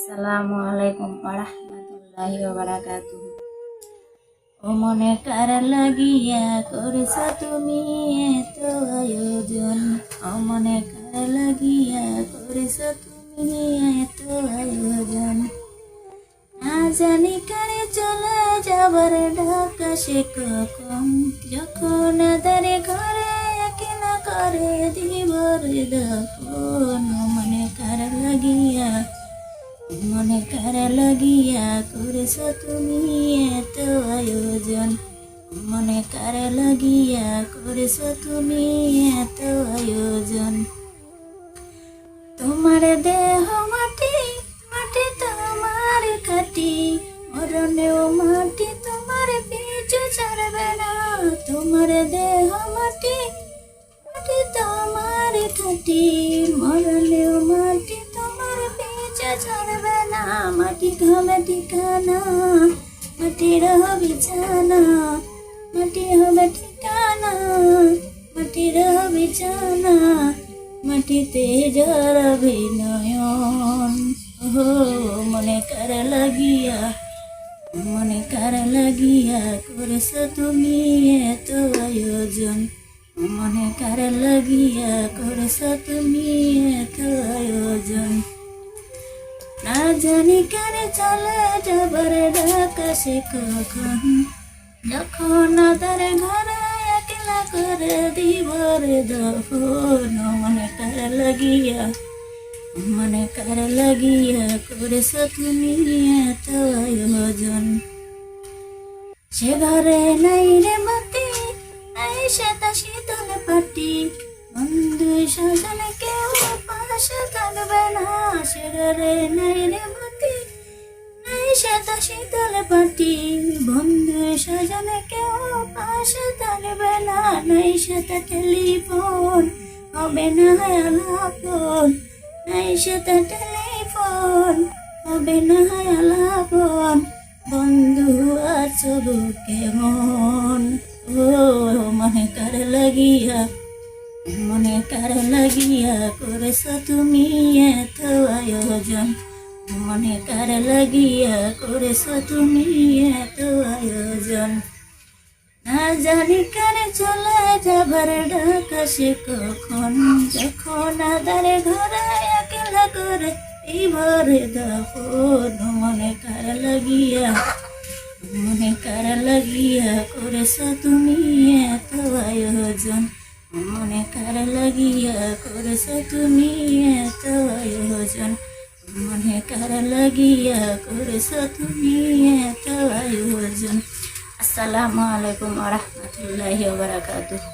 আসসালামু আলাইকুম রহমতুল্লাহি বারাকাতুহু। ও মনে কার লাগিয়া করেছ তুমি এত আয়োজন? মনে কার লাগিয়া করেছ তুমি এত আয়োজন? না জানি কারে চলে যাবার ঢাকা সে কখন? যখন তারে ঘরে একলা করে দিবর দফন মনে কার লাগিয়া মনে কার লাগিয়া করেছ তুমি এত আয়োজন। মনে কার লাগিয়া করেছ তুমি এত আয়োজন। তোমার দেহ মাটি মাটি তোমার কাটি। মরণেও মাটি তোমার পিছু ছাড়বে না। তোমার দেহ মাটি মাটি তোমার কাটি। মরণেও মাটি ছাড়বে না মাটি ঘামে ঠিকানা মাটির বিছানা মাটি হবে ঠিকানা মাটির বিছানা মাটিতে জড়াবে নয়ন ও মনে কার লাগিয়া মনে কার লাগিয়া করেছ তুমি এত আয়োজন মনে কার লাগিয়া করেছ তুমি এত আয়োজন জানি কারে চলে যাবার ঢাকা সে কখন? যখন তার ঘরে একলা করে দিবর দফন মনে কার লাগিয়া মনে কার লাগিয়া করেছ তুমি এত আয়োজন সে ঘরে নাই রে মতি নাই সে তা শীতল পাটি। বন্ধু সজন কেউ পাশে থাকবে না সে নাই রে মতি নাই সে তা শীতল পাটি, বন্ধু সজন কেউ পাশে থাকবে না। নাই সে তা টেলিফোন, হবে না আলাপন নাই সে তা টেলিফোন, হবে না আলাপন বন্ধু আছো কেমন ও মনে কার লাগিয়া মনে কার লাগিয়া করেছ তুমি এত আয়োজন। মনে কার লাগিয়া করেছ তুমি এত আয়োজন। না জানি কারে চলে যাবার ঢাকা সে কখন, যখন আদারে ঘরে একলা করে এই ভরে দফন। মনে কার লাগিয়া, মনে কার লাগিয়া করেছ তুমি এত আয়োজন। মনে কার লাগিয়া করেছ তুমি এত আয়োজন। মনে কার লাগিয়া করেছ তুমি এত আয়োজন। আসসালামু আলাইকুম রহমতুল্লাহ বারাকাতুহু।